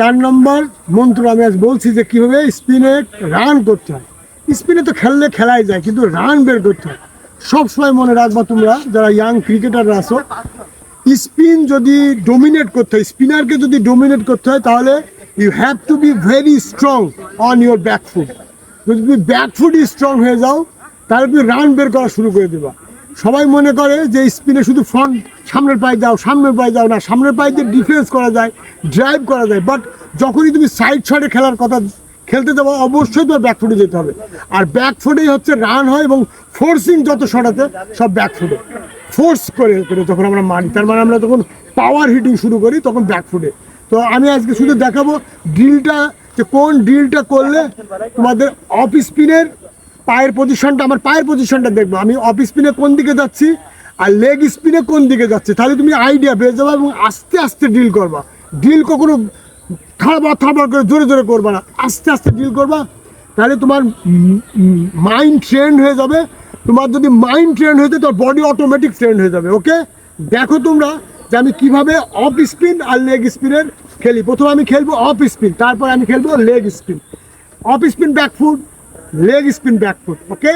চার নম্বর, মন্ত্র, আমি আজ বলছি যে কীভাবে স্পিনে রান করতে হয়। স্পিনে তো খেললে খেলাই যায়, কিন্তু রান বের করতে হয়। সবসময় মনে রাখবা তোমরা, যারা ইয়াং ক্রিকেটাররা আছো, স্পিন যদি ডোমিনেট করতে হয় স্পিনারকে যদি ডোমিনেট করতে হয়, তাহলে you have to be very strong on your back foot যদি তুমি ব্যাক ফুট স্ট্রং হয়ে যাও, তাহলে তুমি রান বের করা শুরু করে দেবা। সবাই মনে করে যে স্পিনে শুধু ফ্রন্ট সামনের পায়ে যাও, সামনের পায়ে যাও না, সামনের পায়ে দিয়ে ডিফেন্স করা যায় ড্রাইভ করা যায়। বাট যখনই তুমি সাইড শটে খেলার কথা খেলতে যাব, অবশ্যই তোমার ব্যাক ফুটে যেতে হবে। আর ব্যাক ফুটেই হচ্ছে রান হয় এবং ফোর্সিং যত শট আছে, সব ব্যাক ফুটে ফোর্স করে করে যখন আমরা মারি, তার মানে আমরা যখন পাওয়ার হিটিং শুরু করি তখন ব্যাক ফুটে তো আমি আজকে শুধু দেখাবো ড্রিলটা যে কোন ড্রিলটা করলে তোমাদের অফ স্পিনের পায়ের পজিশনটা আমার পায়ের পজিশনটা দেখব। আমি অফ স্পিনে কোন দিকে যাচ্ছি আর লেগ স্পিনে কোন দিকে যাচ্ছে? তাহলে তুমি আইডিয়া পেয়ে যাবে এবং আস্তে আস্তে ডিল করবা। ডিল কখনো থাড়বা থাড়বা করে জোরে জোরে করবা না। আস্তে আস্তে ডিল করবা, তাহলে তোমার মাইন্ড ট্রেন্ড হয়ে যাবে। তোমার যদি মাইন্ড ট্রেন্ড হয়ে যায়, তোমার বডি অটোমেটিক ট্রেন্ড হয়ে যাবে ওকে দেখো তোমরা যে আমি কীভাবে অফ স্পিন আর লেগ স্পিনের খেলি। প্রথমে আমি খেলব অফ স্পিন তারপর আমি খেলব leg spin off spin back foot leg spin back foot okay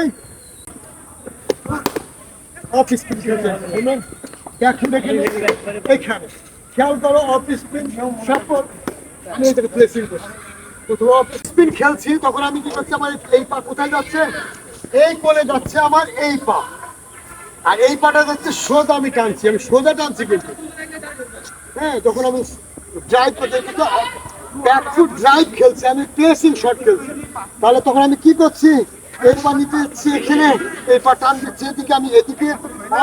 off spin support আমি এটাকে প্লেসিং করছি। স্পিন খেলছি, তখন আমি কি করছি, আমার এই পা কোথায় যাচ্ছে? এই কোণে যাচ্ছে আমার এই পা। আর এই পাটা যাচ্ছে সোজা আমি টানছি, আমি সোজা টানছি কিন্তু। হ্যাঁ যখন আমি ড্রাইভ করতে ব্যাক ফুট ড্রাইভ খেলছি, আমি প্লেসিং শট খেলছি। তাহলে তখন আমি কি করছি? এই পা নিতে যাচ্ছি এখানে, এই পা টান দিচ্ছি এদিকে, আমি এদিকে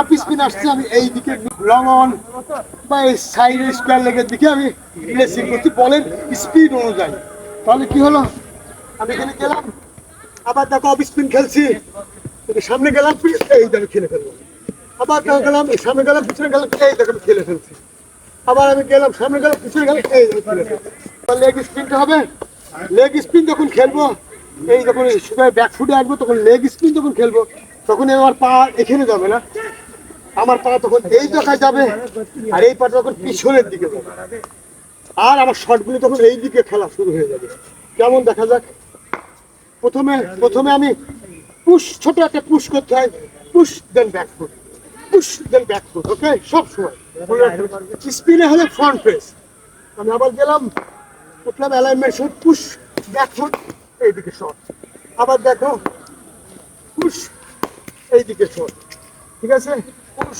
অফ স্পিন আসছি, আমি এই দিকে লং অন বা এই সাইডের স্কোয়ার লেগের দিকে আমি প্লেসিং করছি, বলের স্পিড অনুযায়ী। তাহলে কি হলো? আমি এখানে গেলাম, আবার দেখো অফ স্পিন খেলছি। সামনে গেলাম, এই দেখো খেলে ফেলব আবার দেখো গেলাম সামনে গেলাম, পিছনে গেলাম, এই দেখো খেলে ফেলছি। আবার আমি গেলাম, সামনে গেলাম, পিছনে গেলাম, এই দেখো খেলে ফেলছি। লেগ স্পিনটা হবে। লেগ স্পিন যখন খেলব, এই যখন সুগার ব্যাক ফুটে আসব, তখন লেগ স্পিন যখন খেলব, তখন আমার পা এখানে যাবে না। আমার পা তখন এই জায়গায় যাবে, আর এই পাটা তখন পিছনের দিকে যাবে। আর আমার শটগুলো তখন এই দিকে খেলা শুরু হয়ে যাবে। কেমন দেখা যাক? প্রথমে প্রথমে আমি পুশ ছোট একটা পুশ করতে হয়। Push then back foot push then back foot okay সব সময়। স্পিনে হলে ফ্রন্ট ফেস আমি আবার গেলাম। উঠলাম alignment shot push back foot এইদিকে শট আবার দেখো পুশ এইদিকে শট ঠিক আছে? পুশ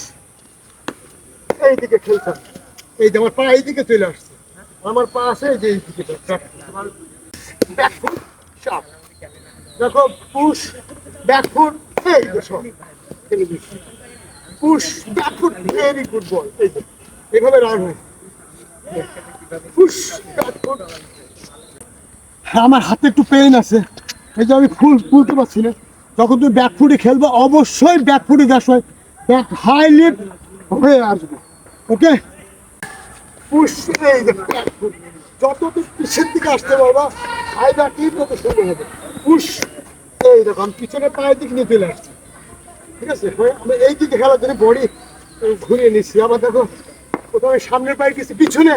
এইদিকে খেলতাম। এই যে আমার পা এইদিকে চলে আসছে। আমার পা আছে এই যে এইদিকে ব্যাক ফুট শট দেখো পুশ ব্যাকফুট এই যে সব push back foot very good ball এই যে এভাবে রান হয়। আমার হাতে একটু পেইন আছে। এই যে আমি ফুল তুলতে পারছি না। যখন তুমি ব্যাকফুটে খেলবে, অবশ্যই ব্যাকফুটে যাস হয় ব্যাক হাই লিফট হয়ে আসবে। ওকে যত তুমি পিছের দিকে আসতে পারবা হাই ব্যাক লিফট তত সুন্দর হবে। পুশ এই আমি পিছনে পায়ের দিক নিয়ে চলে আসছি। ঠিক আছে? হয়ে, আমি এই দিকে খেলার জন্য বডি ঘুরিয়ে নিচ্ছি। আবার দেখো, প্রথমে সামনের পায়ে গেছি, পিছনে।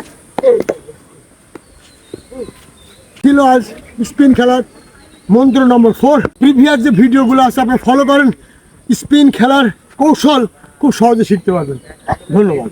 ছিল আজ স্পিন খেলার মন্ত্র নম্বর ফোর প্রিভিয়াস যে ভিডিওগুলো আছে আপনি ফলো করেন। স্পিন খেলার কৌশল খুব সহজে শিখতে পারবেন। ধন্যবাদ।